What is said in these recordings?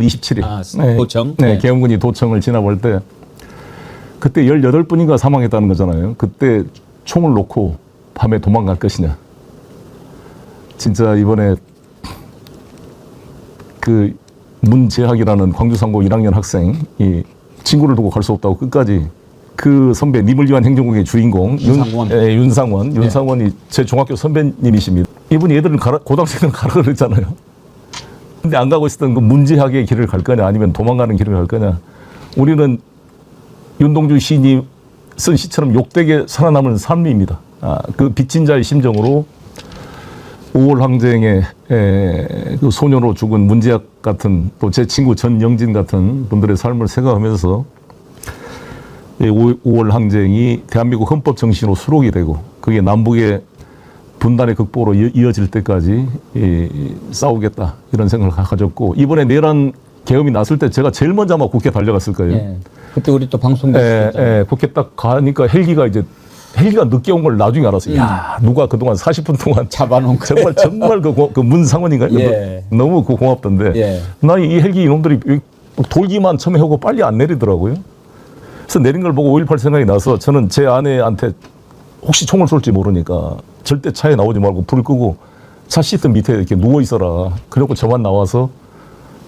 27일. 아, 도청? 네, 네. 계엄군이 도청을 지나볼 때 그때 18분인가 사망했다는 거잖아요. 그때 총을 놓고 밤에 도망갈 것이냐. 진짜 이번에 그 문재학이라는 광주상고 1학년 학생이 친구를 두고 갈 수 없다고 끝까지 그 선배 님을 위한 행정국의 주인공 윤상원. 윤, 예, 윤상원 윤상원이 제 중학교 선배님이십니다. 이분이 애들은 가라, 고등학생을 가라 그랬잖아요. 근데 안 가고 있었던 그 문제학의 길을 갈 거냐 아니면 도망가는 길을 갈 거냐. 우리는 윤동주 시인이 쓴 시처럼 욕되게 살아남은 삶입니다. 아, 그 빚진 자의 심정으로 5월 항쟁에 에, 그 소녀로 죽은 문제학 같은 또 제 친구 전영진 같은 분들의 삶을 생각하면서 5월 항쟁이 대한민국 헌법 정신으로 수록이 되고 그게 남북의 분단의 극복으로 이- 이어질 때까지 이, 싸우겠다 이런 생각을 가졌고 이번에 내란 계엄이 났을 때 제가 제일 먼저 아마 국회 달려갔을 거예요. 예. 그때 우리 또 방송도 예. 예, 국회 딱 가니까 헬기가 이제 헬기가 늦게 온 걸 나중에 알았어요. 야 누가 그동안 40분 동안 잡아놓은 거. 정말 정말 그, 고- 그 문상원인가요? 예. 너무 그 고맙던데. 예. 나이 헬기 이놈들이 이 돌기만 처음에 하고 빨리 안 내리더라고요. 그래서 내린 걸 보고 5.18 생각이 나서 저는 제 아내한테 혹시 총을 쏠지 모르니까 절대 차에 나오지 말고 불 끄고 차 시트 밑에 이렇게 누워 있어라. 그리고 저만 나와서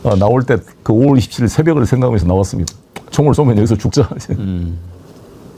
어, 나올 때 그 5월 27일 새벽을 생각하면서 나왔습니다. 총을 쏘면 여기서 죽자. 음.